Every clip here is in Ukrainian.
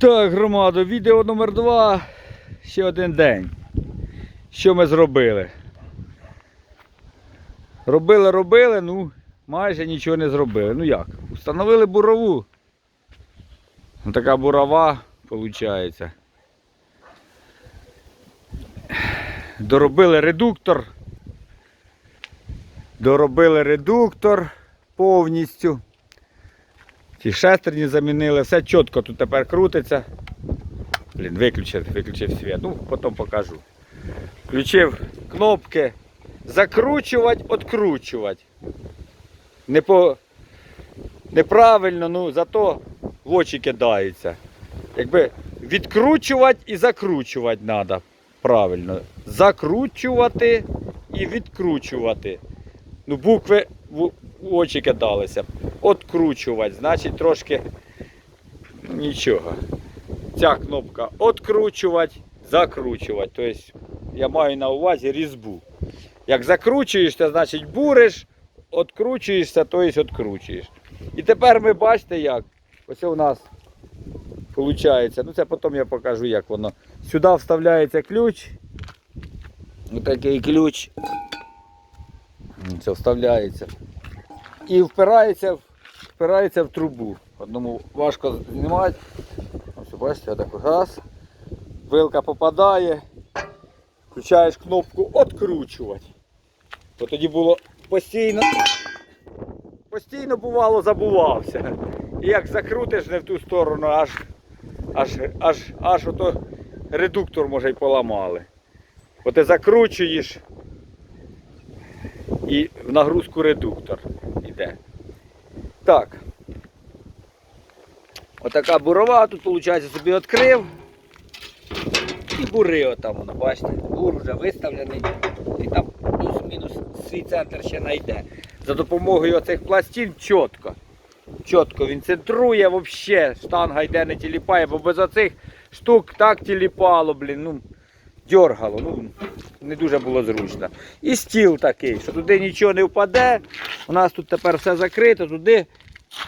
Так, громадо, відео номер два. Ще один день. Що ми зробили? Робили, робили, ну, майже нічого не зробили. Ну як? Установили бурову. Ну, така бурова виходить. Доробили редуктор. Доробили редуктор повністю. Ті шестерні замінили, все чітко тут тепер крутиться. Блін, виключив, виключив світ. Ну, потім покажу. Включив кнопки. Закручувати, відкручувати. Не по... Неправильно, ну зато в очі кидаються. Якби відкручувати і закручувати треба. Правильно. Закручувати і відкручувати. Ну, букви очі кидалися. Откручувати, значить трошки нічого. Ця кнопка откручувати, закручувати. Тобто я маю на увазі різьбу. Як закручуєшся, значить буриш, откручуєшся, тобто откручуєш. І тепер ми бачите як. Ось у нас виходить. Ну це потім я покажу, як воно. Сюди вставляється ключ. Ось такий ключ. Це вставляється. І впирається, впирається в трубу. Одному важко знімати. Ось бачите, так раз. Вилка попадає. Включаєш кнопку відкручувати. Бо тоді було постійно. Постійно бувало забувався. І як закрутиш не в ту сторону, аж аж, аж, аж ото редуктор може й поламали. Бо ти закручуєш і в нагрузку редуктор йде. Так. Отака бурова, тут виходить собі відкрив. І бури отам воно, бачите. Бур вже виставлений. І там плюс-мінус свій центр ще знайде. За допомогою оцих пластин чітко. Чітко він центрує взагалі, штанга йде не тіліпає, бо без оцих штук так тіліпало, блін, ну, дьоргало, ну, не дуже було зручно. І стіл такий, що туди нічого не впаде. У нас тут тепер все закрито, туди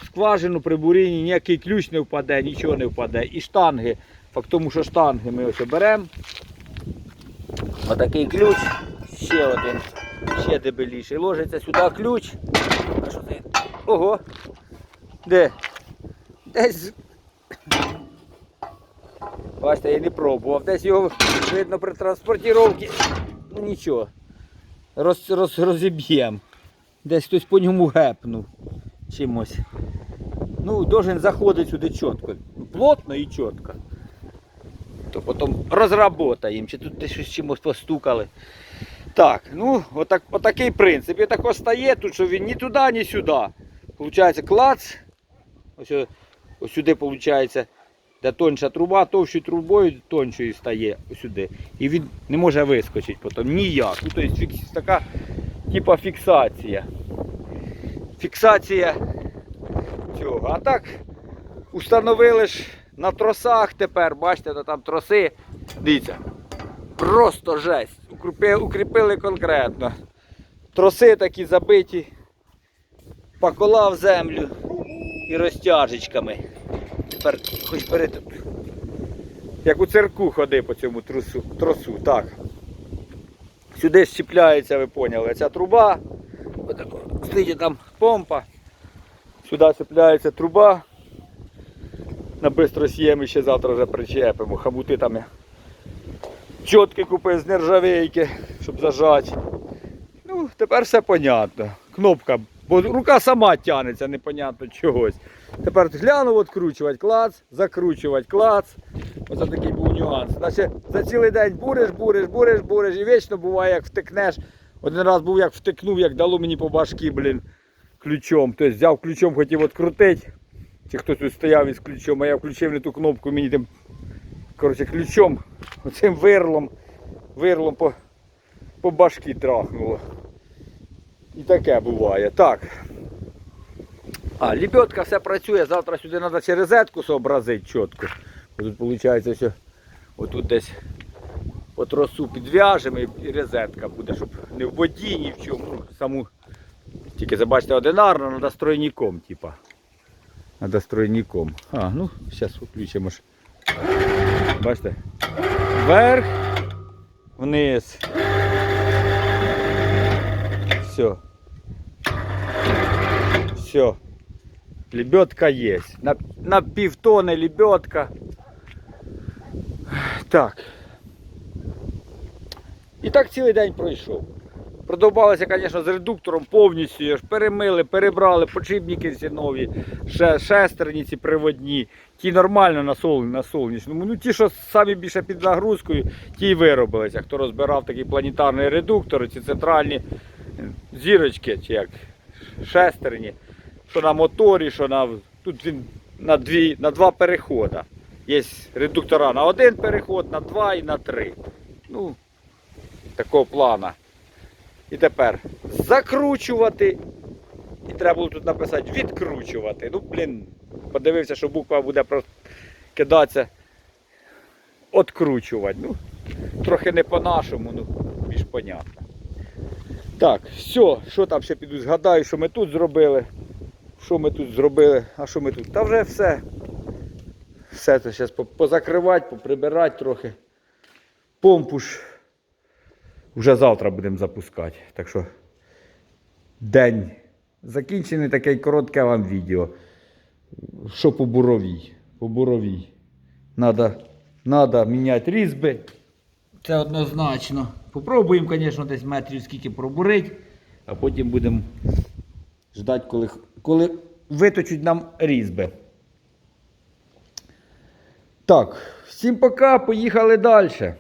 скважину при бурінні ніякий ключ не впаде, нічого не впаде. І штанги. Факт тому, що штанги ми ось беремо. Отакий ключ, ще один, ще дебеліший. Ложиться сюди ключ. А що це? Ого! Де? Десь. Бачите, я не пробував. Десь його видно при транспортировці. Ну нічого. Роз, роз, розіб'ємо. Десь хтось по ньому гепнув чимось. Ну, должен заходити сюди чітко. Плотно і чітко. То потім розработаємо, чи тут щось чимось постукали. Так, ну, отак, отакий принцип. І так стає тут, що він ні туди, ні сюди. Получається клац. Ось, ось сюди виходить, де тонша труба, товщою трубою тоншою стає сюди. І він не може вискочити потім ніяк. Ну, тобто фікс, така типа фіксація. Фіксація цього. А так установили ж на тросах тепер, бачите, там троси. Дивіться. Просто жесть. Укріпили конкретно. Троси такі забиті, пакола в землю і розтяжечками. Тепер хоч бери тут. Як у цирку ходи по цьому тросу. тросу. Так. Сюди щіпляється, ви поняли, ця труба. Отако. Стоїть там помпа. Сюди чіпляється труба. На бистрос'ємі ще завтра вже причепимо. Хамути там я чотки купив з нержавейки, щоб зажати. Ну, тепер все понятно. Кнопка, бо рука сама тягнеться, непонятно чогось. Тепер глянув відкручувати клац, закручувати клац. Оце такий був нюанс. Значить, за цілий день буриш, буриш, буриш, буриш. І вічно буває, як втикнеш. Один раз був, як втикнув, як дало мені по башки, блін, ключом. Тобто взяв ключом, хотів відкрутити. Чи хтось тут стояв із ключом, а я включив не ту кнопку, мені тим коротше, ключом, оцим вирлом, вирлом по, по башки трахнуло. І таке буває. Так. А, лебедка все працює, завтра сюди треба ще розетку зобразити чітко. Тут виходить, що отут десь по тросу підв'яжемо і розетка буде, щоб не в воді, ні в чому. Ну, саму, тільки забачте, одинарно, треба стройником, типа. Надо стройником. А, ну, зараз включимо ж бачите? Вверх, вниз. Все. Все. Лебедка есть. На, на півтони лебедка. Так. І так цілий день пройшов. Продовбалося, звісно, з редуктором повністю. Його ж перемили, перебрали, подшипники всі нові, ще, шестерні ці приводні. Ті нормально на, сонячному. Ну ті, що самі більше під нагрузкою, ті й виробилися. Хто розбирав такий планетарний редуктор, ці центральні зірочки, чи як шестерні, що на моторі, що на. Тут він на, дві, на два переходи. Є редуктора на один переход, на два і на три. Ну, такого плана. І тепер закручувати. І треба було тут написати відкручувати. Ну, блін, подивився, що буква буде кидатися. Откручувати. Ну, трохи не по-нашому, ну, більш понятно. Так, все, що там ще піду згадаю, що ми тут зробили. Що ми тут зробили, а що ми тут? Та вже все. Все це зараз позакривати, поприбирати трохи. Помпу ж вже завтра будемо запускати. Так що день закінчений таке коротке вам відео. Що по буровій? По буровій. Надо, надо міняти різьби. Це однозначно. Попробуємо, звісно, десь метрів скільки пробурити, а потім будемо ждати, коли, коли виточуть нам різьби. Так, всім пока, поїхали далі.